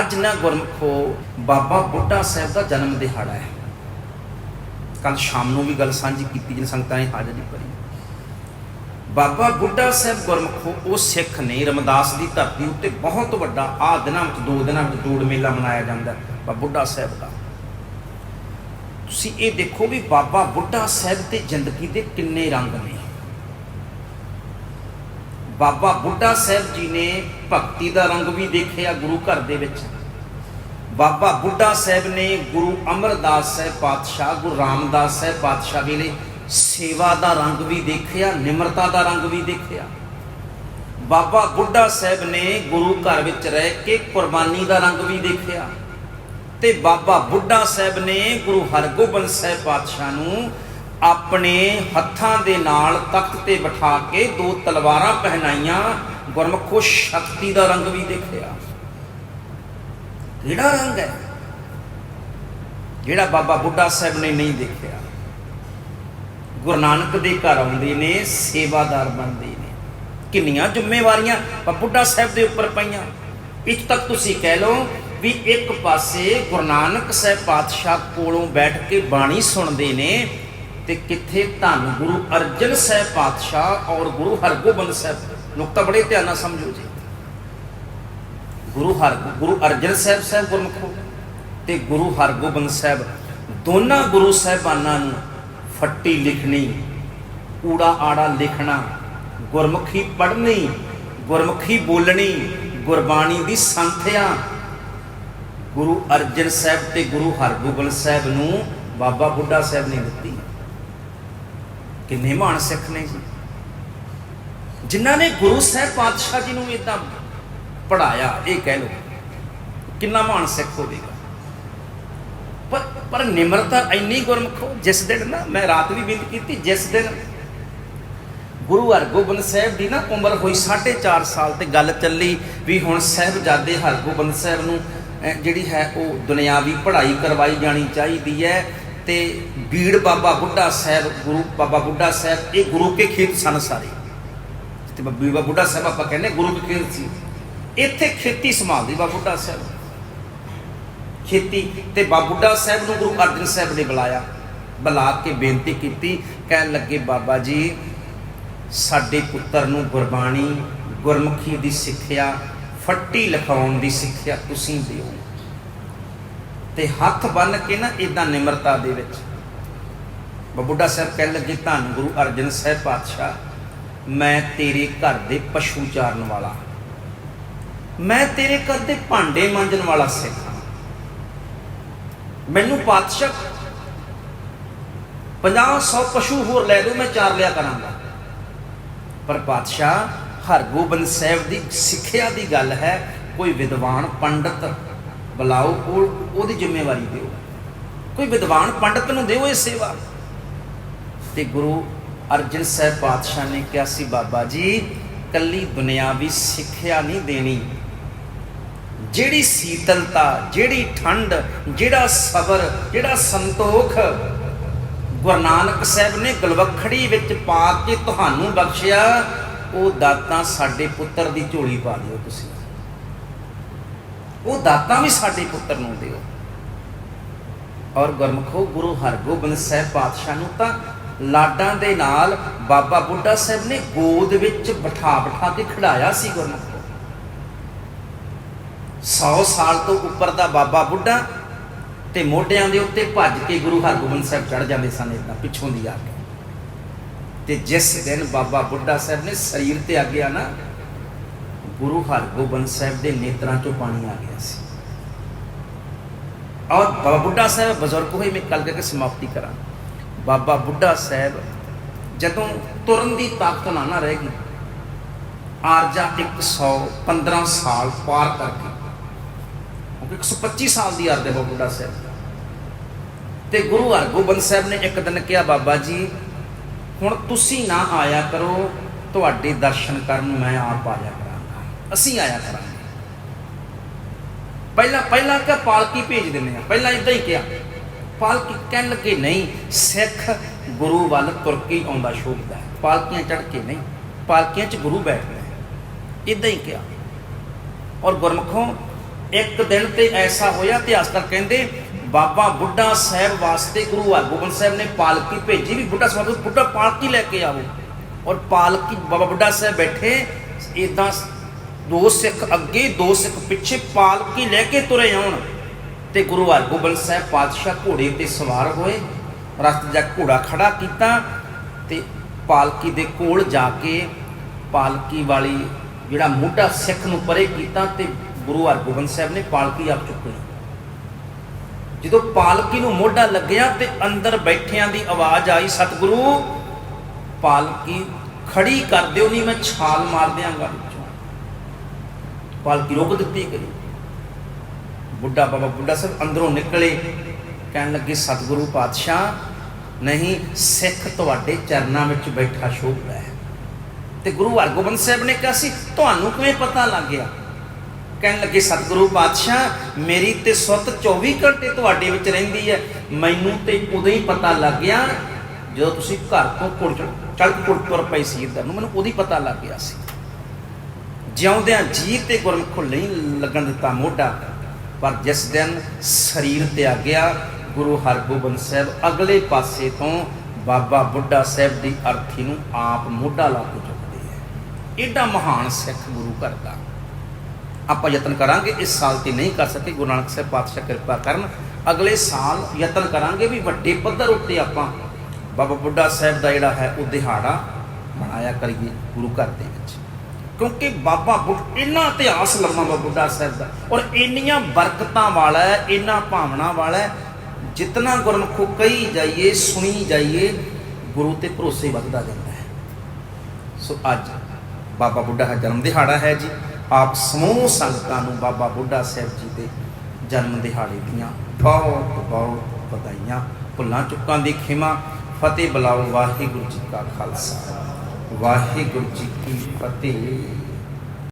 ਅੱਜ ਨਾ ਗੁਰਮਖੋ ਬਾਬਾ ਬੁੱਢਾ ਸਾਹਿਬ ਦਾ ਜਨਮ ਦਿਹਾੜਾ ਹੈ। ਕੱਲ ਸ਼ਾਮ ਨੂੰ ਵੀ ਗੱਲ ਸਾਂਝੀ ਕੀਤੀ, ਜਿਨ ਸੰਗਤਾਂ ਨੇ ਹਾਜ਼ਰੀ ਭਰੀ। ਬਾਬਾ ਬੁੱਢਾ ਸਾਹਿਬ ਗੁਰਮਖੋ, ਉਹ ਸਿੱਖ ਨੇ ਰਮਦਾਸ ਦੀ ਧਰਤੀ ਉੱਤੇ ਬਹੁਤ ਵੱਡਾ ਆ ਦਿਨਾਂ ਵਿੱਚ, ਦੋ ਦਿਨਾਂ ਵਿੱਚ ਜੋੜ ਮੇਲਾ ਮਨਾਇਆ ਜਾਂਦਾ ਬਾਬਾ ਬੁੱਢਾ ਸਾਹਿਬ ਦਾ। ਤੁਸੀਂ ਇਹ ਦੇਖੋ ਵੀ ਬਾਬਾ ਬੁੱਢਾ ਸਾਹਿਬ ਤੇ ਜ਼ਿੰਦਗੀ ਦੇ ਕਿੰਨੇ ਰੰਗ ਨੇ। ਬਾਬਾ ਬੁੱਢਾ ਸਾਹਿਬ ਜੀ ਨੇ ਭਗਤੀ ਦਾ ਰੰਗ ਵੀ ਦੇਖਿਆ ਗੁਰੂ ਘਰ ਦੇ ਵਿੱਚ। ਬਾਬਾ ਬੁੱਢਾ ਸਾਹਿਬ ਨੇ ਗੁਰੂ ਅਮਰਦਾਸ ਸਾਹਿਬ ਪਾਤਸ਼ਾਹ, ਗੁਰੂ ਰਾਮਦਾਸ ਸਾਹਿਬ ਪਾਤਸ਼ਾਹ ਵੇਲੇ ਸੇਵਾ ਦਾ ਰੰਗ ਵੀ ਦੇਖਿਆ, ਨਿਮਰਤਾ ਦਾ ਰੰਗ ਵੀ ਦੇਖਿਆ। ਬਾਬਾ ਬੁੱਢਾ ਸਾਹਿਬ ਨੇ ਗੁਰੂ ਘਰ ਵਿੱਚ ਰਹਿ ਕੇ ਕੁਰਬਾਨੀ ਦਾ ਰੰਗ ਵੀ ਦੇਖਿਆ। ਤੇ ਬਾਬਾ ਬੁੱਢਾ ਸਾਹਿਬ ਨੇ ਗੁਰੂ ਹਰਗੋਬਿੰਦ ਸਾਹਿਬ ਪਾਤਸ਼ਾਹ ਨੂੰ ਆਪਣੇ ਹੱਥਾਂ ਦੇ ਨਾਲ ਤਖਤ ਤੇ ਬਿਠਾ ਕੇ ਦੋ ਤਲਵਾਰਾਂ ਪਹਿਨਾਈਆਂ, ਗੁਰਮਖੋ ਸ਼ਕਤੀ ਦਾ ਰੰਗ ਵੀ ਦੇਖਿਆ। ਕਿਹੜਾ ਰੰਗ ਹੈ? ਜਿਹੜਾ ਬਾਬਾ ਬੁੱਢਾ ਸਾਹਿਬ ਨੇ ਨਹੀਂ ਦੇਖਿਆ। ਗੁਰੂ ਨਾਨਕ ਦੇ ਘਰ ਆਉਂਦੇ ਨੇ, ਸੇਵਾਦਾਰ ਬਣਦੇ ਨੇ। ਕਿੰਨੀਆਂ ਜ਼ਿੰਮੇਵਾਰੀਆਂ ਬੁੱਢਾ ਸਾਹਿਬ ਦੇ ਉੱਪਰ ਪਈਆਂ। ਇੱਥੇ ਤੱਕ ਤੁਸੀਂ ਕਹਿ ਲਓ ਵੀ ਇੱਕ ਪਾਸੇ ਗੁਰੂ ਨਾਨਕ ਸਾਹਿਬ ਪਾਤਸ਼ਾਹ ਕੋਲੋਂ ਬੈਠ ਕੇ ਬਾਣੀ ਸੁਣਦੇ ਨੇ ਤੇ ਕਿੱਥੇ ਧੰਨ ਗੁਰੂ ਅਰਜਨ ਸਾਹਿਬ ਪਾਤਸ਼ਾਹ ਔਰ ਗੁਰੂ ਹਰਗੋਬਿੰਦ ਸਾਹਿਬ? ਨੁਕਤਾ ਬੜੇ ਧਿਆਨ ਨਾਲ ਸਮਝੋ ਜੀ। ਗੁਰੂ ਹਰ, ਗੁਰੂ ਅਰਜਨ ਸਾਹਿਬ ਸਾਹਿਬ ਗੁਰਮੁਖੋ ਤੇ ਗੁਰੂ ਹਰਗੋਬਿੰਦ ਸਾਹਿਬ। ਦੋਨਾਂ ਗੁਰੂ ਸਾਹਿਬਾਨਾਂ ਨੂੰ ਫੱਟੀ ਲਿਖਣੀ, ਊੜਾ ਆੜਾ ਲਿਖਣਾ, ਗੁਰਮੁਖੀ ਪੜ੍ਹਨੀ, ਗੁਰਮੁਖੀ ਬੋਲਣੀ, ਗੁਰਬਾਣੀ ਦੀ ਸੰਥਿਆ। ਗੁਰੂ ਅਰਜਨ ਸਾਹਿਬ ਤੇ ਗੁਰੂ ਹਰਗੋਬਿੰਦ ਸਾਹਿਬ ਨੂੰ ਬਾਬਾ ਬੁੱਢਾ ਸਾਹਿਬ ਨੇ ਦਿੱਤੀ। ਕਿੰਨੇ ਮਹਾਨ ਸਿੱਖ ਨੇ ਜੀ। ਜਿਨ੍ਹਾਂ ਨੇ ਗੁਰੂ ਸਾਹਿਬ ਪਾਤਸ਼ਾਹ ਜੀ ਨੂੰ ਇਦਾਂ ਪੜਾਇਆ ਇਹ ਕਹਿ ਲਓ, ਕਿੰਨਾ ਮਹਾਨ ਸਿੱਖ ਹੋਵੇਗਾ। ਪਰ ਪਰ ਨਿਮਰਤਾ ਇੰਨੀ ਗੁਰਮਖੋ ਜਿਸ ਦਿਨ ਨਾ ਮੈਂ ਰਾਤ ਵੀ ਬੇਨਤੀ ਕੀਤੀ, ਜਿਸ ਦਿਨ ਗੁਰੂ ਹਰਗੋਬਿੰਦ ਸਾਹਿਬ ਦੀ ਨਾ ਉਮਰ ਹੋਈ 4.5 ਸਾਲ ਤੇ ਗੱਲ ਚੱਲੀ ਵੀ ਹੁਣ ਸਾਹਿਬਜ਼ਾਦੇ ਹਰਗੋਬਿੰਦ ਸਾਹਿਬ ਨੂੰ ਜਿਹੜੀ ਹੈ ਉਹ ਦੁਨਿਆਵੀ ਪੜ੍ਹਾਈ ਕਰਵਾਈ ਜਾਣੀ ਚਾਹੀਦੀ ਹੈ ਤੇ ਬੀੜ ਬਾਬਾ ਬੁੱਢਾ ਸਾਹਿਬ, ਗੁਰੂ ਬਾਬਾ ਬੁੱਢਾ ਸਾਹਿਬ, ਇਹ ਗੁਰੂ ਕੇ ਖੇਤ ਸਨ ਸਾਰੇ। ਤੇ ਬਾਬਾ ਬੁੱਢਾ ਸਾਹਿਬ ਆਪਾਂ ਕਹਿੰਦੇ ਗੁਰੂ ਕੇ ਖੇਤ ਸੀ। ਇੱਥੇ ਖੇਤੀ ਸੰਭਾਲਦੀ ਬਾਬਾ ਬੁੱਢਾ ਸਾਹਿਬ। ਖੇਤੀ ਤੇ ਬਾਬਾ ਬੁੱਢਾ ਸਾਹਿਬ ਨੂੰ ਗੁਰੂ ਅਰਜਨ ਸਾਹਿਬ ਨੇ ਬੁਲਾਇਆ। ਬੁਲਾ ਕੇ ਬੇਨਤੀ ਕੀਤੀ, ਕਹਿਣ ਲੱਗੇ, ਬਾਬਾ ਜੀ, ਸਾਡੇ ਪੁੱਤਰ ਨੂੰ ਗੁਰਬਾਣੀ ਗੁਰਮੁਖੀ ਦੀ ਸਿੱਖਿਆ, ਫੱਟੀ ਲਿਖਾਉਣ ਦੀ ਸਿੱਖਿਆ ਤੁਸੀਂ ਦਿਓ। ਤੇ ਹੱਥ ਬੰਨ ਕੇ ਨਾ ਇਦਾਂ ਨਿਮਰਤਾ ਦੇ ਵਿੱਚ। ਬਾਬਾ ਬੁੱਢਾ ਸਾਹਿਬ ਕਹਿਣ ਲੱਗੇ, ਧੰਨ ਗੁਰੂ ਅਰਜਨ ਸਾਹਿਬ ਪਾਤਸ਼ਾਹ, ਮੈਂ ਤੇਰੇ ਘਰ ਦੇ ਪਸ਼ੂ ਚਾਰਨ ਵਾਲਾ ਮੈਂ ਤੇਰੇ ਘਰ ਦੇ ਭਾਂਡੇ ਮਾਂਜਣ ਵਾਲਾ ਸਿੱਖ ਹਾਂ। ਮੈਨੂੰ ਪਾਤਸ਼ਾਹ 50 100 ਪਸ਼ੂ ਹੋਰ ਲੈ ਦਿਓ ਮੈਂ ਚਾਰ ਲਿਆ ਕਰਾਂਗਾ। ਪਰ ਪਾਤਸ਼ਾਹ, ਹਰਗੋਬਿੰਦ ਸਾਹਿਬ ਦੀ ਸਿੱਖਿਆ ਦੀ ਗੱਲ ਹੈ, ਕੋਈ ਵਿਦਵਾਨ ਪੰਡਤ ਬੁਲਾਓ, ਉਹ ਉਹਦੀ ਜ਼ਿੰਮੇਵਾਰੀ ਦਿਓ। ਕੋਈ ਵਿਦਵਾਨ ਪੰਡਤ ਨੂੰ ਦਿਓ ਇਹ ਸੇਵਾ। ਤੇ ਗੁਰੂ ਅਰਜਨ ਸਾਹਿਬ ਪਾਤਸ਼ਾਹ ਨੇ ਕਿਹਾ ਸੀ, ਬਾਬਾ ਜੀ, ਕੱਲੀ ਦੁਨਿਆਵੀ ਸਿੱਖਿਆ ਨਹੀਂ ਦੇਣੀ। ਜਿਹੜੀ ਸੀਤਲਤਾ, ਜਿਹੜੀ ਠੰਡ, ਜਿਹੜਾ ਸਬਰ, ਜਿਹੜਾ ਸੰਤੋਖ, ਗੁਰੂ ਨਾਨਕ ਸਾਹਿਬ ਨੇ ਗਲਵਖੜੀ ਵਿੱਚ ਪਾ ਕੇ ਤੁਹਾਨੂੰ ਬਖਸ਼ਿਆ, ਉਹ ਦਾਤਾਂ ਸਾਡੇ ਪੁੱਤਰ ਦੀ ਝੋਲੀ ਪਾ ਦਿਓ ਤੁਸੀਂ। ਉਹ ਦਾਤਾਂ ਵੀ ਸਾਡੇ ਪੁੱਤਰ ਨੂੰ ਦਿਓ। ਔਰ ਗੁਰਮਖੋ ਗੁਰੂ ਹਰਗੋਬਿੰਦ ਸਾਹਿਬ ਪਾਤਸ਼ਾਹ ਨੂੰ ਤਾਂ ਲਾਡਾਂ ਦੇ ਨਾਲ ਬਾਬਾ ਬੁੱਢਾ ਸਾਹਿਬ ਨੇ ਗੋਦ ਵਿੱਚ ਬਿਠਾ ਬਿਠਾ ਕੇ ਖਿਡਾਇਆ ਸੀ ਗੁਰਮਖੋ 100 ਸਾਲ ਤੋਂ ਉੱਪਰ ਦਾ ਬਾਬਾ ਬੁੱਢਾ ਤੇ ਮੋਢਿਆਂ ਦੇ ਉੱਤੇ ਭੱਜ ਕੇ ਗੁਰੂ ਹਰਗੋਬਿੰਦ ਸਾਹਿਬ ਚੜ ਜਾਂਦੇ ਸਨ ਇਦਾਂ ਪਿੱਛੋਂ ਦੀ ਆ ਕੇ। ਤੇ ਜਿਸ ਦਿਨ ਬਾਬਾ ਬੁੱਢਾ ਸਾਹਿਬ ਨੇ ਸਰੀਰ ਤੇ ਆ ਗਿਆ ਨਾ ਗੁਰੂ ਹਰਗੋਬਿੰਦ ਸਾਹਿਬ ਦੇ ਨੇਤਰਾਂ ਚੋਂ ਪਾਣੀ ਆ ਗਿਆ ਸੀ। ਔਰ ਬਾਬਾ ਬੁੱਢਾ ਸਾਹਿਬ ਬਜ਼ੁਰਗ ਹੋਏ, ਮੈਂ ਕੱਲ ਕਰਕੇ ਸਮਾਪਤੀ ਕਰਾਂ। ਬਾਬਾ ਬੁੱਢਾ ਸਾਹਿਬ ਜਦੋਂ ਤੁਰਨ ਦੀ ਤਾਕਤ ਨਾ ਨਾ ਰਹੇਗੀ, ਆਰਜਾ 115 ਸਾਲ ਪਾਰ ਕਰਕੇ ਕਿਉਂਕਿ 125 ਸਾਲ ਦੀ ਅਰਦ ਹੈ ਬਾਬਾ ਬੁੱਢਾ ਸਾਹਿਬ ਤੇ ਗੁਰੂ ਹਰਗੋਬਿੰਦ ਸਾਹਿਬ ਨੇ ਇੱਕ ਦਿਨ ਕਿਹਾ, ਬਾਬਾ ਜੀ, ਹੁਣ ਤੁਸੀਂ ਨਾ ਆਇਆ ਕਰੋ, ਤੁਹਾਡੇ ਦਰਸ਼ਨ ਕਰਨ ਨੂੰ ਮੈਂ ਆਪ ਆਇਆ ਕਰਾਂਗਾ ਅਸੀਂ ਆਇਆ ਕਰਾਂਗੇ। ਪਹਿਲਾਂ ਪਹਿਲਾਂ ਕਿ ਪਾਲਕੀ ਭੇਜ ਦਿੰਦੇ ਆ ਪਹਿਲਾਂ ਇਦਾਂ ਹੀ ਕਿਹਾ, ਪਾਲਕੀ ਕਹਿਣ ਲੱਗੇ, ਨਹੀਂ, ਸਿੱਖ ਗੁਰੂ ਵੱਲ ਤੁਰ ਕੇ ਆਉਂਦਾ ਸ਼ੋਭਦਾ ਹੈ। ਪਾਲਕੀਆਂ ਚੜ ਕੇ ਨਹੀਂ, ਪਾਲਕੀਆਂ 'ਚ ਗੁਰੂ ਬੈਠਦਾ ਹੈ ਇਦਾਂ ਹੀ ਕਿਹਾ। ਔਰ ਗੁਰਮਖੋਂ ਇੱਕ ਦਿਨ ਤੇ ਐਸਾ ਹੋਇਆ, ਇਤਿਹਾਸ ਇਤਿਹਾਸਕਾਰ ਕਹਿੰਦੇ ਬਾਬਾ ਬੁੱਢਾ ਸਾਹਿਬ ਵਾਸਤੇ ਗੁਰੂ ਹਰਗੋਬਿੰਦ ਸਾਹਿਬ ਨੇ ਪਾਲਕੀ ਭੇਜੀ ਵੀ ਬੁੱਢਾ ਸਾਹਿਬ ਤੋਂ ਬੁੱਢਾ ਪਾਲਕੀ ਲੈ ਕੇ ਆਵੋ ਔਰ ਪਾਲਕੀ ਬਾਬਾ ਬੁੱਢਾ ਸਾਹਿਬ ਬੈਠੇ ਇਦਾਂ ਦੋ ਸਿੱਖ ਅੱਗੇ, ਦੋ ਸਿੱਖ ਪਿੱਛੇ ਪਾਲਕੀ ਲੈ ਕੇ ਤੁਰੇ ਆਉਣ। ਤੇ ਗੁਰੂ ਹਰਗੋਬਿੰਦ ਸਾਹਿਬ ਪਾਤਸ਼ਾਹ ਘੋੜੇ ਤੇ ਸਵਾਰ ਹੋਏ, ਰਸਤੇ ਜਾ ਕੇ ਘੋੜਾ ਖੜਾ ਕੀਤਾ ਤੇ ਪਾਲਕੀ ਦੇ ਕੋਲ ਜਾ ਕੇ ਪਾਲਕੀ ਵਾਲੀ ਜਿਹੜਾ ਮੋਢਾ ਸਿੱਖ ਨੂੰ ਪਰੇ ਕੀਤਾ ਤੇ ਗੁਰੂ ਹਰਗੋਬਿੰਦ ਸਾਹਿਬ ਨੇ ਪਾਲਕੀ ਆਪ ਚੁੱਕ ਜਦੋਂ ਪਾਲਕੀ ਨੂੰ ਮੋਢਾ ਲੱਗਿਆ ਤੇ ਅੰਦਰ ਬੈਠਿਆਂ ਦੀ ਆਵਾਜ਼ ਆਈ, ਸਤਿਗੁਰੂ, ਪਾਲਕੀ ਖੜੀ ਕਰ ਦਿਓ, ਨਹੀਂ ਮੈਂ ਛਾਲ ਮਾਰ ਦਿਆਂਗਾ। ਪਾਲਕੀ ਰੋਕ ਦਿੱਤੀ ਗਈ। ਬੁੱਢਾ ਬਾਬਾ ਬੁੱਢਾ ਸਾਹਿਬ ਅੰਦਰੋਂ ਨਿਕਲੇ, ਕਹਿਣ ਲੱਗੇ, ਸਤਿਗੁਰੂ ਪਾਤਸ਼ਾਹ, ਨਹੀਂ, ਸਿੱਖ ਤੁਹਾਡੇ ਚਰਨਾਂ ਵਿੱਚ ਬੈਠਾ ਸ਼ੋਭਦਾ ਹੈ। ਤੇ ਗੁਰੂ ਹਰਗੋਬਿੰਦ ਸਾਹਿਬ ਨੇ ਕਿਹਾ ਸੀ, ਤੁਹਾਨੂੰ ਕਿਵੇਂ ਪਤਾ ਲੱਗ ਗਿਆ? ਕਹਿਣ ਲੱਗੇ, ਸਤਿਗੁਰੂ ਪਾਤਸ਼ਾਹ, ਮੇਰੀ ਤੇ ਸੁੱਤ 24 ਘੰਟੇ ਤੁਹਾਡੇ ਵਿੱਚ ਰਹਿੰਦੀ ਹੈ। ਮੈਨੂੰ ਤੇ ਉਦੋਂ ਹੀ ਪਤਾ ਲੱਗ ਗਿਆ ਜਦੋਂ ਤੁਸੀਂ ਘਰ ਤੋਂ ਕੁੜ ਚੜ ਕੁੜ ਤੁਰ ਪਈ ਸੀ ਇੱਧਰ ਨੂੰ। ਮੈਨੂੰ ਉਦੋਂ ਹੀ ਪਤਾ ਲੱਗ ਗਿਆ ਸੀ। ਜਿਉਂਦਿਆਂ ਜੀ ਤੇ ਗੁਰਮੁਖ ਨਹੀਂ ਲੱਗਣ ਦਿੱਤਾ ਮੋਢਾ, ਪਰ ਜਿਸ ਦਿਨ ਸਰੀਰ ਤੇ ਆ ਗਿਆ, ਗੁਰੂ ਹਰਗੋਬਿੰਦ ਸਾਹਿਬ ਅਗਲੇ ਪਾਸੇ ਤੋਂ ਬਾਬਾ ਬੁੱਢਾ ਸਾਹਿਬ ਦੀ ਅਰਥੀ ਨੂੰ ਆਪ ਮੋਢਾ ਲਾ ਕੇ ਚੁੱਕਦੇ ਹੈ। ਏਡਾ ਮਹਾਨ ਸਿੱਖ ਗੁਰੂ ਘਰ ਦਾ। ਆਪਾਂ ਯਤਨ ਕਰਾਂਗੇ, ਇਸ ਸਾਲ ਤੇ ਨਹੀਂ ਕਰ ਸਕੇ, ਗੁਰੂ ਨਾਨਕ ਸਾਹਿਬ ਪਾਤਸ਼ਾਹ ਕਿਰਪਾ ਕਰਨ। ਅਗਲੇ ਸਾਲ ਯਤਨ ਕਰਾਂਗੇ ਵੀ ਵੱਡੇ ਪੱਧਰ ਉੱਤੇ ਆਪਾਂ ਬਾਬਾ ਬੁੱਢਾ ਸਾਹਿਬ ਦਾ ਜਿਹੜਾ ਹੈ, ਉਹ ਦਿਹਾੜਾ ਮਨਾਇਆ ਕਰੀਏ ਗੁਰੂ ਘਰ ਦੇ ਵਿੱਚ। ਕਿਉਂਕਿ ਬਾਬਾ ਬੁੱਢ ਇੰਨਾ ਇਤਿਹਾਸ ਲੰਮਾ ਬਾਬਾ ਬੁੱਢਾ ਸਾਹਿਬ ਦਾ ਔਰ ਇੰਨੀਆਂ ਬਰਕਤਾਂ ਵਾਲਾ ਹੈ, ਇੰਨਾ ਭਾਵਨਾ ਵਾਲਾ ਹੈ। ਜਿਤਨਾ ਗੁਰਮੁਖੋ ਕਹੀ ਜਾਈਏ, ਸੁਣੀ ਜਾਈਏ, ਗੁਰੂ ਤੇ ਭਰੋਸੇ ਵੱਧਦਾ ਜਾਂਦਾ ਹੈ। ਸੋ ਅੱਜ ਬਾਬਾ ਬੁੱਢਾ ਦਾ ਜਨਮ ਦਿਹਾੜਾ ਹੈ ਜੀ। ਆਪ ਸਮੂਹ ਸੰਗਤਾਂ ਨੂੰ ਬਾਬਾ ਬੁੱਢਾ ਸਾਹਿਬ ਜੀ ਦੇ ਜਨਮ ਦਿਹਾੜੇ ਦੀਆਂ ਬਹੁਤ ਬਹੁਤ ਵਧਾਈਆਂ, ਭੁੱਲਾਂ ਚੁੱਕਾਂ ਦੀ ਖਿਮਾ। ਫਤਿਹ ਬੁਲਾਓ ਵਾਹਿਗੁਰੂ ਜੀ ਕਾ ਖਾਲਸਾ। ਵਾਹਿਗੁਰੂ ਜੀ ਕੀ ਫਤਿਹ।